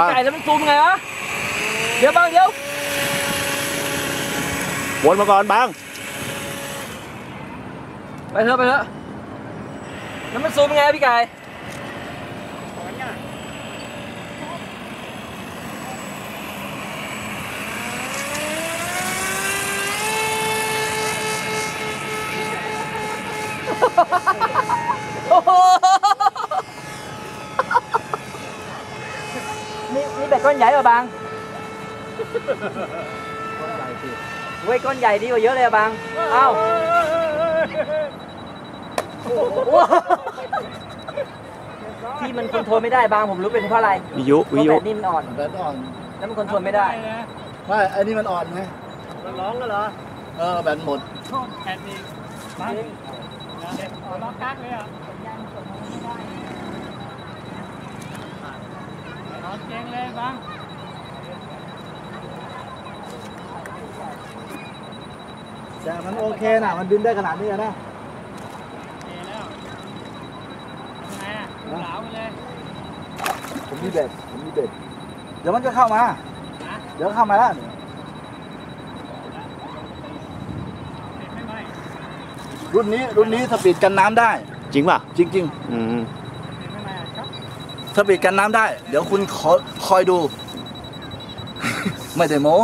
บ้างไก่แล้วมันซูมไงวะเดี๋ยวบางเดี๋ยววนมาก่อนบางไปเถอะไปเถอะแล้วมันซูมไงพี่ไก่โอ้โห นี่นี่แบบก้อนใหญ่ป่ะบางเว้ยก้อนใหญ่ดีกว่าเยอะเลยอะบางเอ้าที่มันคอนโทรลไม่ได้บางผมรู้เป็นเพราะอะไรวิทยุเพวิทราะยุแบตนี่มันอ่อนแบตอ่อนแล้วมันคอนโทรลไม่ได้ไม่ไอ้นี่มันอ่อนไงร้องก็เหรอเออแบตหมดแผ่นอีกบ้านเด็กร้องกักเลยอะนอน เตียงเลยบ้างแต่มันโอเคนะมันบินได้ขนาดนี้อะนะเทแล้วทำไงอะเหลาไปเลย ผมมีเบ็ด ผมมีเบ็ด เดี๋ยวมันก็เข้ามานะเดี๋ยวเข้ามาแล้วเห็นไม่ไหมรุ่นนี้รุ่นนี้สปีดกันน้ำได้ จริงป่ะ จริงอืมเห็นไม่ไหมอะครับ ถ้าปิดกันน้ำได้ เดี๋ยวคุณขอคอยดู ไม่ได้โม้